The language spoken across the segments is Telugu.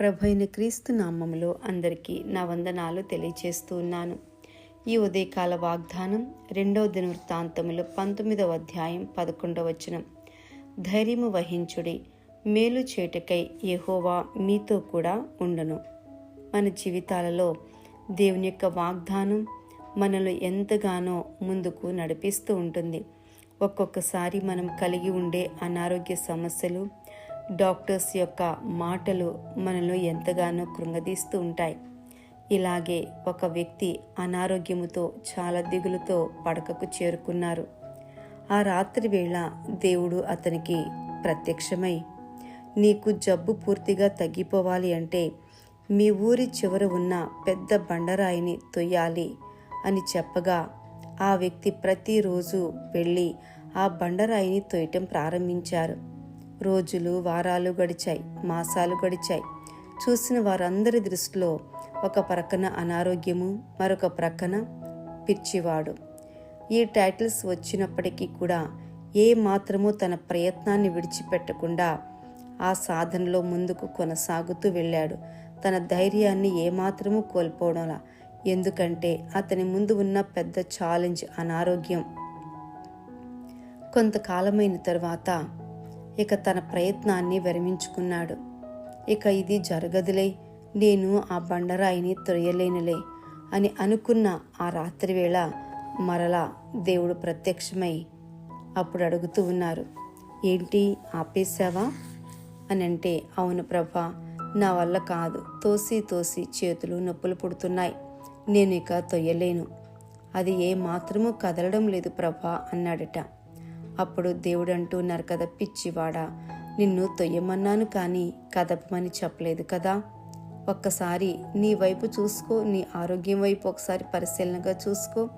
ప్రభైన క్రీస్తు నామములో అందరికీ నా వందనాలు తెలియచేస్తూ ఉన్నాను ఈ ఉదయకాల వాగ్దానం రెండవ దినవృత్తాంతములో పంతొమ్మిదవ అధ్యాయం పదకొండవ వచనం. ధైర్యము వహించుడి మేలు చేటకై యహోవా మీతో కూడా ఉండను. మన జీవితాలలో దేవుని యొక్క వాగ్దానం మనలో ఎంతగానో ముందుకు నడిపిస్తూ ఉంటుంది. ఒక్కొక్కసారి మనం కలిగి ఉండే అనారోగ్య సమస్యలు డాక్టర్స్ యొక్క మాటలు మనలో ఎంతగానో కృంగదీస్తూ ఉంటాయి. ఇలాగే ఒక వ్యక్తి అనారోగ్యముతో చాలా దిగులుతో పడకకు చేరుకున్నారు. ఆ రాత్రి వేళ దేవుడు అతనికి ప్రత్యక్షమై నీకు జబ్బు పూర్తిగా తగ్గిపోవాలి అంటే మీ ఊరి చివర ఉన్న పెద్ద బండరాయిని తొయ్యాలి అని చెప్పగా ఆ వ్యక్తి ప్రతిరోజు వెళ్ళి ఆ బండరాయిని తొయ్యటం ప్రారంభించారు. రోజులు వారాలు గడిచాయి మాసాలు గడిచాయి. చూసిన వారందరి దృష్టిలో ఒక ప్రక్కన అనారోగ్యము మరొక ప్రక్కన పిచ్చివాడు. ఈ టైటిల్స్ వచ్చినప్పటికీ కూడా ఏ మాత్రమూ తన ప్రయత్నాన్ని విడిచిపెట్టకుండా ఆ సాధనలో ముందుకు కొనసాగుతూ వెళ్ళాడు. తన ధైర్యాన్ని ఏమాత్రమూ కోల్పోవడంలా. ఎందుకంటే అతని ముందు ఉన్న పెద్ద ఛాలెంజ్ అనారోగ్యం. కొంతకాలమైన తర్వాత ఇక తన ప్రయత్నాన్ని విరమించుకున్నాడు. ఇక ఇది జరగదులే నేను ఆ బండరాయిని తొయ్యలేనులే అని అనుకున్న ఆ రాత్రి వేళ మరలా దేవుడు ప్రత్యక్షమై అప్పుడు అడుగుతూ ఉన్నారు ఏంటి ఆపేశావా? అని అంటే అవును ప్రభా నా వల్ల కాదు. తోసి తోసి చేతులు నొప్పులు పుడుతున్నాయి. నేను ఇక తొయ్యలేను. అది ఏ మాత్రమూ కదలడం లేదు ప్రభా అన్నాడట. అప్పుడు దేవుడు అంటున్నారు కదా పిచ్చివాడా నిన్ను తొయ్యమన్నాను కానీ కదపమని చెప్పలేదు కదా. ఒక్కసారి నీ వైపు చూసుకో నీ ఆరోగ్యం వైపు ఒకసారి పరిశీలనగా చూసుకో.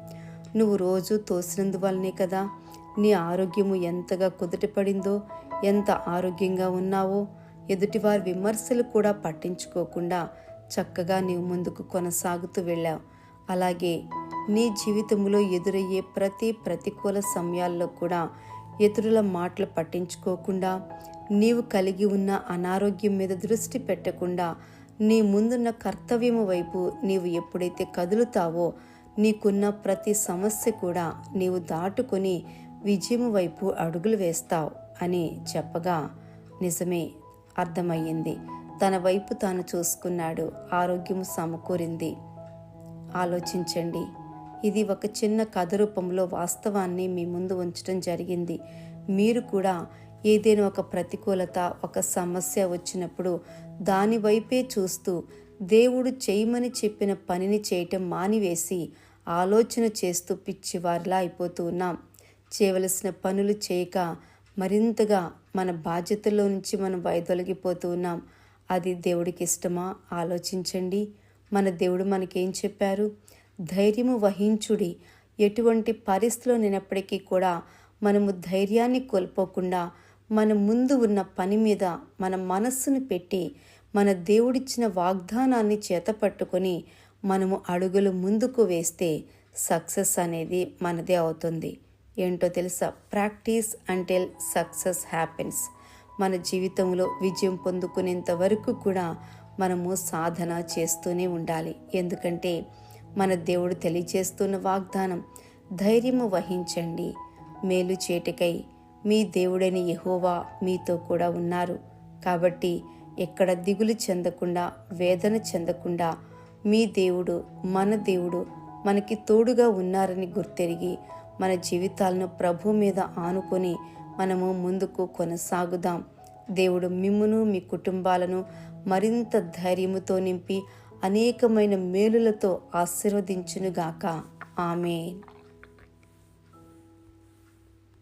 నువ్వు రోజు తోసినందువల్లనే కదా నీ ఆరోగ్యము ఎంతగా కుదుటపడిందో ఎంత ఆరోగ్యంగా ఉన్నావో. ఎదుటివారి విమర్శలు కూడా పట్టించుకోకుండా చక్కగా నీవు ముందుకు కొనసాగుతూ వెళ్ళావు. అలాగే నీ జీవితంలో ఎదురయ్యే ప్రతి ప్రతికూల సమయాల్లో కూడా ఇతరుల మాటలు పట్టించుకోకుండా నీవు కలిగి ఉన్న అనారోగ్యం మీద దృష్టి పెట్టకుండా నీ ముందున్న కర్తవ్యము వైపు నీవు ఎప్పుడైతే కదులుతావో నీకున్న ప్రతి సమస్య కూడా నీవు దాటుకొని విజయము వైపు అడుగులు వేస్తావు అని చెప్పగా నిజమే అర్థమయ్యింది. తన వైపు తాను చూసుకున్నాడు ఆరోగ్యము సమకూరింది. ఆలోచించండి. ఇది ఒక చిన్న కథ రూపంలో వాస్తవాన్ని మీ ముందు ఉంచడం జరిగింది. మీరు కూడా ఏదైనా ఒక ప్రతికూలత ఒక సమస్య వచ్చినప్పుడు దాని వైపే చూస్తూ దేవుడు చేయమని చెప్పిన పనిని చేయటం మానివేసి ఆలోచన చేస్తూ పిచ్చివారిలా అయిపోతూ ఉన్నాం. చేయవలసిన పనులు చేయక మరింతగా మన బాధ్యతల్లో నుంచి మనం వైదొలగిపోతూ ఉన్నాం. అది దేవుడికి ఇష్టమా? ఆలోచించండి. మన దేవుడు మనకేం చెప్పారు? ధైర్యము వహించుడి. ఎటువంటి పరిస్థితులు నేనప్పటికీ కూడా మనము ధైర్యాన్ని కోల్పోకుండా మన ముందు ఉన్న పని మీద మన మనస్సును పెట్టి మన దేవుడిచ్చిన వాగ్దానాన్ని చేతపట్టుకొని మనము అడుగులు ముందుకు వేస్తే సక్సెస్ అనేది మనదే అవుతుంది. ఏంటో తెలుసా? Practice until success happens. మన జీవితంలో విజయం పొందుకునేంత వరకు కూడా మనము సాధన చేస్తూనే ఉండాలి. ఎందుకంటే మన దేవుడు తెలియజేస్తున్న వాగ్దానం ధైర్యము వహించండి. మేలు చేటికై మీ దేవుడైన యహోవా మీతో కూడా ఉన్నారు. కాబట్టి ఎక్కడ దిగులు చెందకుండా వేదన చెందకుండా మీ దేవుడు మన దేవుడు మనకి తోడుగా ఉన్నారని గుర్తెరిగి మన జీవితాలను ప్రభు మీద ఆనుకొని మనము ముందుకు కొనసాగుదాం. దేవుడు మిమ్మును మీ కుటుంబాలను మరింత ధైర్యముతో నింపి అనేకమైన మేలులతో ఆశీర్వదించునుగాక. ఆమె